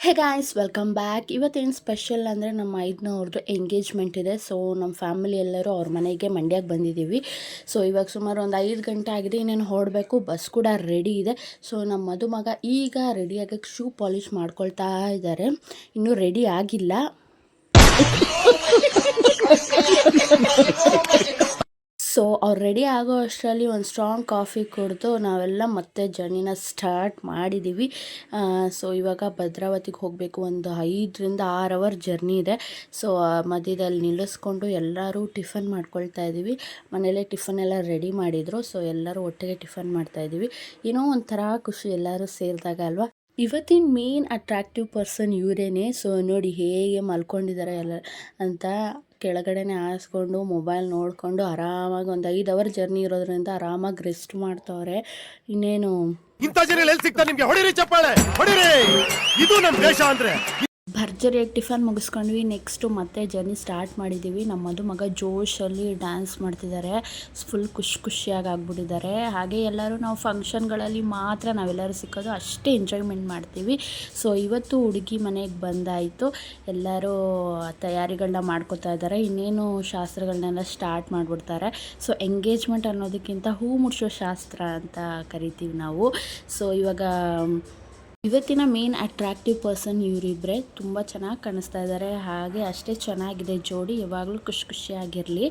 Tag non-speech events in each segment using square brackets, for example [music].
ಹೇ guys welcome back ಇವತ್ತೇನು special ಅಂದರೆ ನಮ್ಮ ಐದನವ್ರದ್ದು ಎಂಗೇಜ್ಮೆಂಟ್ ಇದೆ. ಸೊ ನಮ್ಮ ಫ್ಯಾಮಿಲಿ ಎಲ್ಲರೂ ಅವ್ರ ಮನೆಗೆ ಮಂಡ್ಯಕ್ಕೆ ಬಂದಿದ್ದೀವಿ ಸೊ ಇವಾಗ ಸುಮಾರು ಒಂದು ಐದು ಗಂಟೆ ಆಗಿದೆ. ಇನ್ನೇನು ಹೊರಡಬೇಕು ಬಸ್ ಕೂಡ ರೆಡಿ ಇದೆ. ಸೊ ನಮ್ಮ ಮದುಮಗ ಈಗ ರೆಡಿ ಆಗಕ್ಕೆ ಶೂ ಪಾಲಿಷ್ ಮಾಡ್ಕೊಳ್ತಾ ಇದ್ದಾರೆ ಇನ್ನೂ ರೆಡಿ ಆಗಿಲ್ಲ. [laughs] ರೆಡಿ ಆಗೋ ಅಷ್ಟರಲ್ಲಿ ಒಂದು ಸ್ಟ್ರಾಂಗ್ ಕಾಫಿ ಕುಡಿದು ನಾವೆಲ್ಲ ಮತ್ತೆ ಜರ್ನಿನ ಸ್ಟಾರ್ಟ್ ಮಾಡಿದ್ದೀವಿ ಸೊ ಇವಾಗ ಭದ್ರಾವತಿಗೆ ಹೋಗಬೇಕು ಒಂದು ಐದರಿಂದ ಆರು ಅವರ್ ಜರ್ನಿ ಇದೆ. ಸೊ ಮಧ್ಯದಲ್ಲಿ ನಿಲ್ಲಿಸ್ಕೊಂಡು ಎಲ್ಲರೂ ಟಿಫನ್ ಮಾಡ್ಕೊಳ್ತಾ ಇದ್ದೀವಿ ಮನೇಲೇ ಟಿಫನ್ ಎಲ್ಲ ರೆಡಿ ಮಾಡಿದರು. ಸೊ ಎಲ್ಲರೂ ಒಟ್ಟಿಗೆ ಟಿಫನ್ ಮಾಡ್ತಾ ಇದ್ದೀವಿ ಏನೋ ಒಂಥರ ಖುಷಿ ಎಲ್ಲರೂ ಸೇರಿದಾಗ ಅಲ್ವಾ? ಇವತ್ತಿನ ಮೇನ್ ಅಟ್ರಾಕ್ಟಿವ್ ಪರ್ಸನ್ ಇವರೇನೆ. ಸೊ ನೋಡಿ ಹೇಗೆ ಮಲ್ಕೊಂಡಿದ್ದಾರೆ ಎಲ್ಲ ಅಂತ ಕೆಳಗಡೆನೆ ಹಾಸ್ಕೊಂಡು ಮೊಬೈಲ್ ನೋಡಿಕೊಂಡು ಆರಾಮಾಗಿ ಒಂದು ಐದು ಅವರ್ ಜರ್ನಿ ಇರೋದ್ರಿಂದ ಆರಾಮಾಗಿ ರೆಸ್ಟ್ ಮಾಡ್ತವ್ರೆ. ಇನ್ನೇನು ಇಂಥ ಜನ ಎಲ್ಲಿ ಸಿಗ್ತಾರೆ ನಿಮಗೆ? ಹೊಡಿರಿ ಚಪ್ಪಾಳೆ, ಹೊಡಿರಿ! ಇದು ನಮ್ ದೇಶ ಅಂದ್ರೆ ಭರ್ಜರಿಯಾಗಿ ಟಿಫನ್ ಮುಗಿಸ್ಕೊಂಡ್ವಿ. ನೆಕ್ಸ್ಟು ಮತ್ತೆ ಜರ್ನಿ ಸ್ಟಾರ್ಟ್ ಮಾಡಿದ್ದೀವಿ ನಮ್ಮದು ಮಗ ಜೋಶಲ್ಲಿ ಡ್ಯಾನ್ಸ್ ಮಾಡ್ತಿದ್ದಾರೆ ಫುಲ್ ಖುಷಿ ಖುಷಿಯಾಗಿ ಆಗ್ಬಿಟ್ಟಿದ್ದಾರೆ. ಹಾಗೆ ಎಲ್ಲರೂ ನಾವು ಫಂಕ್ಷನ್ಗಳಲ್ಲಿ ಮಾತ್ರ ನಾವೆಲ್ಲರೂ ಸಿಕ್ಕೋದು ಅಷ್ಟೇ ಎಂಜಾಯ್ಮೆಂಟ್ ಮಾಡ್ತೀವಿ. ಸೊ, ಇವತ್ತು ಹುಡುಗಿ ಮನೆಗೆ ಬಂದಾಯಿತು. ಎಲ್ಲರೂ ತಯಾರಿಗಳನ್ನ ಮಾಡ್ಕೋತಾ ಇದ್ದಾರೆ. ಇನ್ನೇನು ಶಾಸ್ತ್ರಗಳನ್ನೆಲ್ಲ ಸ್ಟಾರ್ಟ್ ಮಾಡಿಬಿಡ್ತಾರೆ. ಸೊ, ಎಂಗೇಜ್ಮೆಂಟ್ ಅನ್ನೋದಕ್ಕಿಂತ ಹೂ ಮುಡಿಸೋ ಶಾಸ್ತ್ರ ಅಂತ ಕರಿತೀವಿ ನಾವು. ಸೊ, ಇವಾಗ ಇವತ್ತಿನ ಮೇನ್ ಅಟ್ರಾಕ್ಟಿವ್ ಪರ್ಸನ್ ಇವರಿಬ್ಬರೇ ತುಂಬ ಚೆನ್ನಾಗಿ ಕಾಣಿಸ್ತಾ ಇದ್ದಾರೆ ಹಾಗೆ ಅಷ್ಟೇ ಚೆನ್ನಾಗಿದೆ ಜೋಡಿ. ಯಾವಾಗಲೂ ಖುಷಿ ಖುಷಿಯಾಗಿರಲಿ.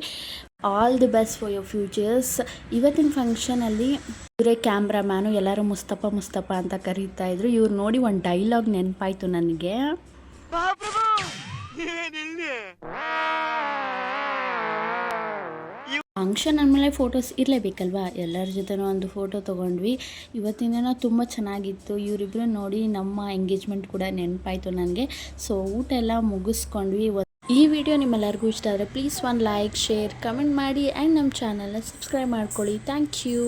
All the best for your futures ಇವತ್ತಿನ ಫಂಕ್ಷನಲ್ಲಿ ಇವರೇ ಕ್ಯಾಮ್ರಾಮ್ಯಾನು ಎಲ್ಲರೂ ಮುಸ್ತಫ ಮುಸ್ತಫ ಅಂತ ಕರೀತಾ ಇದ್ರು. ಇವ್ರು ನೋಡಿ ಒಂದು ಡೈಲಾಗ್ ನೆನಪಾಯ್ತು ನನಗೆ. ಫಂಕ್ಷನ್ ಅಂದಮೇಲೆ ಫೋಟೋಸ್ ಇರಲೇಬೇಕಲ್ವಾ? ಎಲ್ಲರ ಜೊತೆನೂ ಒಂದು ಫೋಟೋ ತೊಗೊಂಡ್ವಿ. ಇವತ್ತಿನ ದಿನ ತುಂಬ ಚೆನ್ನಾಗಿತ್ತು. ಇವರಿಬ್ಬರು ನೋಡಿ ನಮ್ಮ ಎಂಗೇಜ್ಮೆಂಟ್ ಕೂಡ ನೆನಪಾಯಿತು ನನಗೆ. ಸೊ ಊಟ ಎಲ್ಲ ಮುಗಿಸ್ಕೊಂಡ್ವಿ. ಈ ವಿಡಿಯೋ ನಿಮ್ಮೆಲ್ಲರಿಗೂ ಇಷ್ಟ ಆದರೆ ಪ್ಲೀಸ್ ಒಂದು ಲೈಕ್ ಶೇರ್ ಕಮೆಂಟ್ ಮಾಡಿ. ಆ್ಯಂಡ್ ನಮ್ಮ ಚಾನಲ್ನ ಸಬ್ಸ್ಕ್ರೈಬ್ ಮಾಡ್ಕೊಳ್ಳಿ. Thank you